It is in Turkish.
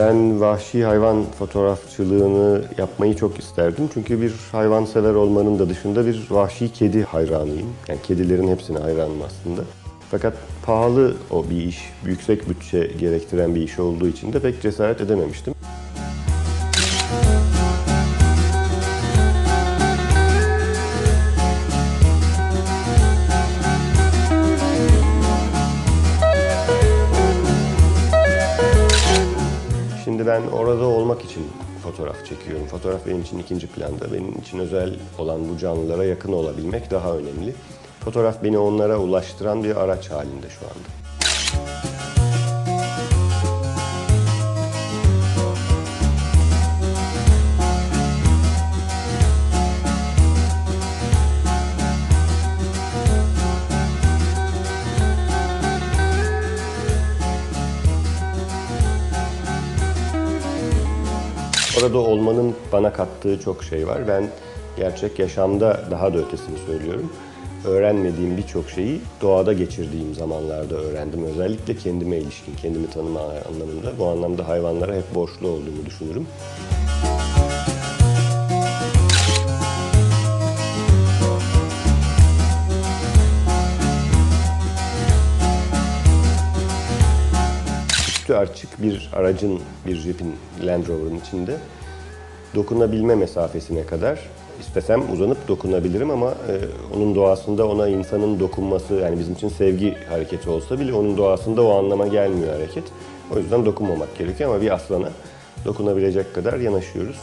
Ben vahşi hayvan fotoğrafçılığını yapmayı çok isterdim. Çünkü bir hayvan sever olmanın da dışında bir vahşi kedi hayranıyım. Yani kedilerin hepsine hayranım aslında. Fakat pahalı o bir iş, yüksek bütçe gerektiren bir iş olduğu için de pek cesaret edememiştim. Şimdi ben orada olmak için fotoğraf çekiyorum. Fotoğraf benim için ikinci planda. Benim için özel olan bu canlılara yakın olabilmek daha önemli. Fotoğraf beni onlara ulaştıran bir araç halinde şu anda. Orada olmanın bana kattığı çok şey var. Ben gerçek yaşamda daha da ötesini söylüyorum. Öğrenmediğim birçok şeyi doğada geçirdiğim zamanlarda öğrendim. Özellikle kendime ilişkin, kendimi tanıma anlamında. Bu anlamda hayvanlara hep borçlu olduğumu düşünürüm. Üstü açık bir aracın, bir Jeep'in Land Rover'ın içinde dokunabilme mesafesine kadar istesem uzanıp dokunabilirim ama e, onun doğasında ona insanın dokunması yani bizim için sevgi hareketi olsa bile onun doğasında o anlama gelmiyor hareket. O yüzden dokunmamak gerekiyor ama bir aslana dokunabilecek kadar yanaşıyoruz.